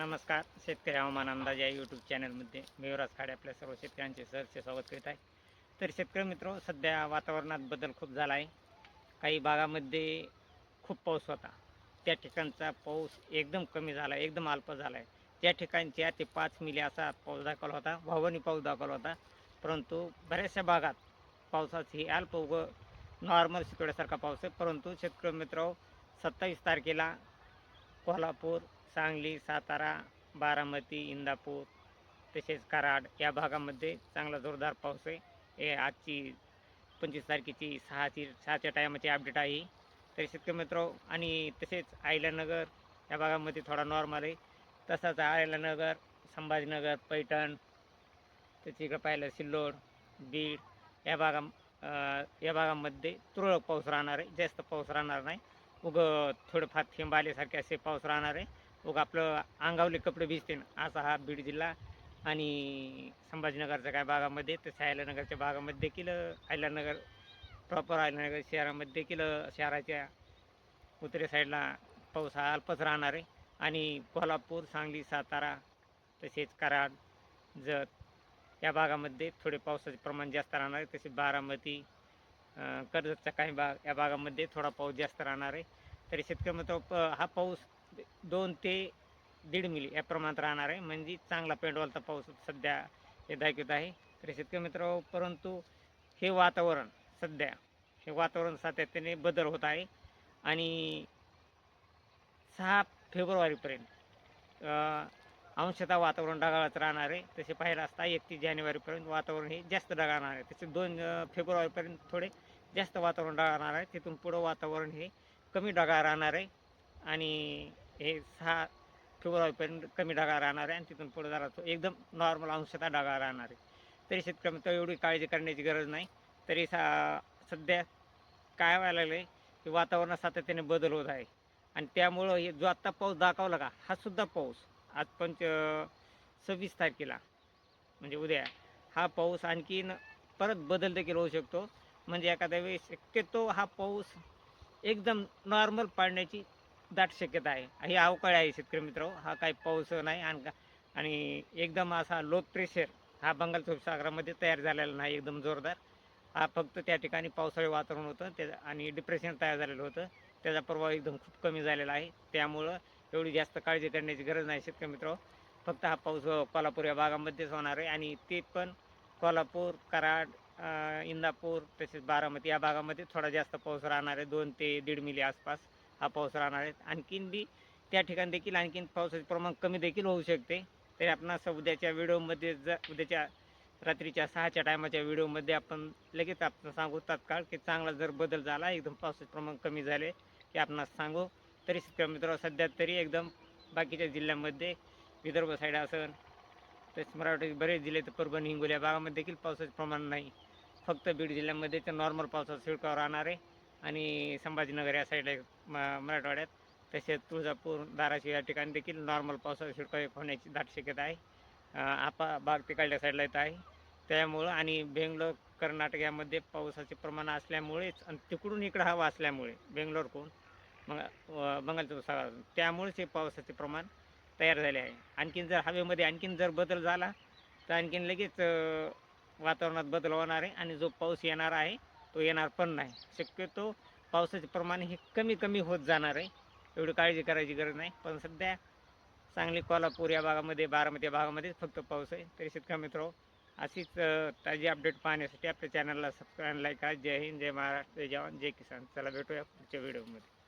नमस्कार. शेतकरी हवामान अंदाज या यूट्यूब चॅनलमध्ये मी युवराज खाडे आपल्या सर्व शेतकऱ्यांचे सहर्ष स्वागत करीत आहे. तर शेतकरी मित्र सध्या वातावरणात बदल खूप झाला आहे. काही भागामध्ये खूप पाऊस होता. त्या ठिकाणचा पाऊस एकदम कमी झाला आहे एकदम अल्प झाला आहे. त्या ठिकाणच्या ते पाच मिली असा पाऊस दाखवला होता भावनी पाऊस दाखवला होता. परंतु बऱ्याचशा भागात पावसाची अल्प उग नॉर्मल शितोड्यासारखा पाऊस आहे. परंतु शेतकरी मित्र सत्तावीस तारखेला कोल्हापूर सांगली सातारा बारामती इंदापूर तसेच कराड या भागामध्ये चांगला जोरदार पाऊस आहे. हे आजची पंचवीस तारखेची सहाची सहाच्या टायमाची अपडेट आहे. तर शेतकरी मित्र आणि तसेच आयलानगर या भागामध्ये थोडा नॉर्मल आहे. तसाच आयलानगर संभाजीनगर पैठण त्याच्या इकडं पाहिलं सिल्लोड बीड या भागा या भागामध्ये तुरळक पाऊस राहणार आहे. जास्त पाऊस राहणार नाही. उग थोडंफार थेंब आल्यासारखे असे पाऊस राहणार आहे. मग आपलं अंगावले कपडे भिजतील असा हा बीड जिल्हा. आणि संभाजीनगरच्या काय भागामध्ये तसं आयलानगरच्या भागामध्ये देखील आयलानगर प्रॉपर आयलानगर शहरामध्ये देखील शहराच्या उत्तरे साईडला पाऊस हा अल्पच राहणार आहे. आणि कोल्हापूर सांगली सातारा तसेच कराड जत या भागामध्ये थोडे पावसाचे प्रमाण जास्त राहणार आहे. तसेच बारामती कर्जतचा काही भाग या भागामध्ये थोडा पाऊस जास्त राहणार आहे. तरी शेतकरी मित्र प- हा पाऊस दोन ते दीड मिली या प्रमाणात राहणार आहे. म्हणजे चांगला पेंडवालचा पाऊस सध्या हे दाखवत आहे. तरी शेतकरी मित्र परंतु हे वातावरण सध्या हे वातावरण सातत्याने बदल होत आहे. आणि सहा फेब्रुवारीपर्यंत अंशतः वातावरण ढगाळच राहणार आहे. तसे पाहिलं असता एकतीस जानेवारीपर्यंत वातावरण हे जास्त ढगाळणार आहे. तसे दोन फेब्रुवारीपर्यंत थोडे जास्त वातावरण ढगाळणार आहे. तिथून पुढं वातावरण हे कमी ढगाळ राहणार आहे. आणि हे सहा फेब्रुवारीपर्यंत कमी ढगाळ राहणार आहे आणि तिथून पुढं जरा तो एकदम नॉर्मल अंशतः ढगाळ राहणार आहे. तरी शेतकरी एवढी काळजी करण्याची गरज नाही. तरी सा सध्या काय व्हायला लागलं आहे की वातावरणात सातत्याने बदल होत आहे. आणि त्यामुळं हे जो आत्ता पाऊस दाखवला का हा सुद्धा पाऊस आज पंच सव्वीस तारखेला म्हणजे उद्या हा पाऊस आणखीन परत बदल देखील होऊ शकतो. म्हणजे एखाद्या वेळेस शक्यतो हा पाऊस एकदम नॉर्मल पाडण्याची दाट शक्यता आहे. ही अवकाळी आहे शेतकरी मित्र. हा काही पाऊस नाही. आणि आणि एकदम असा लो प्रेशर हा बंगालच्या उपसागरामध्ये तयार झालेला नाही. एकदम जोरदार. हा फक्त त्या ठिकाणी पावसाळी वातावरण होतं. त्या आणि डिप्रेशन तयार झालेलं होतं. त्याचा प्रभाव एकदम खूप कमी झालेला आहे. त्यामुळं एवढी जास्त काळजी करण्याची गरज नाही शेतकरी मित्र. फक्त हा पाऊस कोल्हापूर या भागामध्येच होणार आहे. आणि ते पण कोल्हापूर कराड इंदापूर तसेच बारामती या भागामध्ये थोडा जास्त पाऊस राहणार आहे. दोन ते दीड मिली आसपास. हा पाऊस राहणार आहे. आणखीन बी त्या ठिकाणी देखील आणखीन पावसाचे प्रमाण कमी देखील होऊ शकते. तरी आपण असं उद्याच्या व्हिडिओमध्ये ज उद्याच्या रात्रीच्या सहाच्या टायमाच्या व्हिडिओमध्ये आपण लगेच आपण सांगू तात्काळ की चांगला जर बदल झाला एकदम पावसाचे प्रमाण कमी झाले की आपण सांगू. तरी शेतकरी मित्र सध्या तरी एकदम बाकीच्या जिल्ह्यामध्ये विदर्भ साईड असेल तसेच मराठी बरेच जिल्हे तर परभणी हिंगोली या भागामध्ये देखील पावसाचे प्रमाण नाही. फक्त बीड जिल्ह्यामध्ये तर नॉर्मल पावसाचा शिडकाव राहणार आहे. आणि संभाजीनगर या साईडला म मराठवाड्यात तसेच तुळजापूर धाराशिव या ठिकाणी देखील नॉर्मल पावसाचा शिडकाव होण्याची दाट शक्यता आहे. आपा बाग तिकडल्या साईडला येत आहे. त्यामुळं आणि बेंगलोर कर्नाटक यामध्ये पावसाचे प्रमाण असल्यामुळेच आणि तिकडून इकडं हवा असल्यामुळे बेंगलोरकडून मग बंगालच्या उपसागरातून त्यामुळेच हे पावसाचे प्रमाण तयार झाले आहे. आणखीन जर हवेमध्ये आणखीन जर बदल झाला तर आणखीन लगेच वातावरणात बदल होणार आहे आणि जो पाऊस येणार आहे तो येणार पण नाही. शक्यतो पावसाचे प्रमाण हे कमी कमी होत जाणार आहे. एवढी काळजी करायची गरज नाही. पण सध्या सांगली कोल्हापूर या भागामध्ये बारामती या भागामध्येच फक्त पाऊस आहे. तरी शेतकरी मित्र अशीच ताजी अपडेट पाहण्यासाठी आपल्या चॅनलला सबस्क्राईब लाईक करा. जय हिंद जय महाराष्ट्र जय जवान जय किसान. चला भेटूया पुढच्या व्हिडिओमध्ये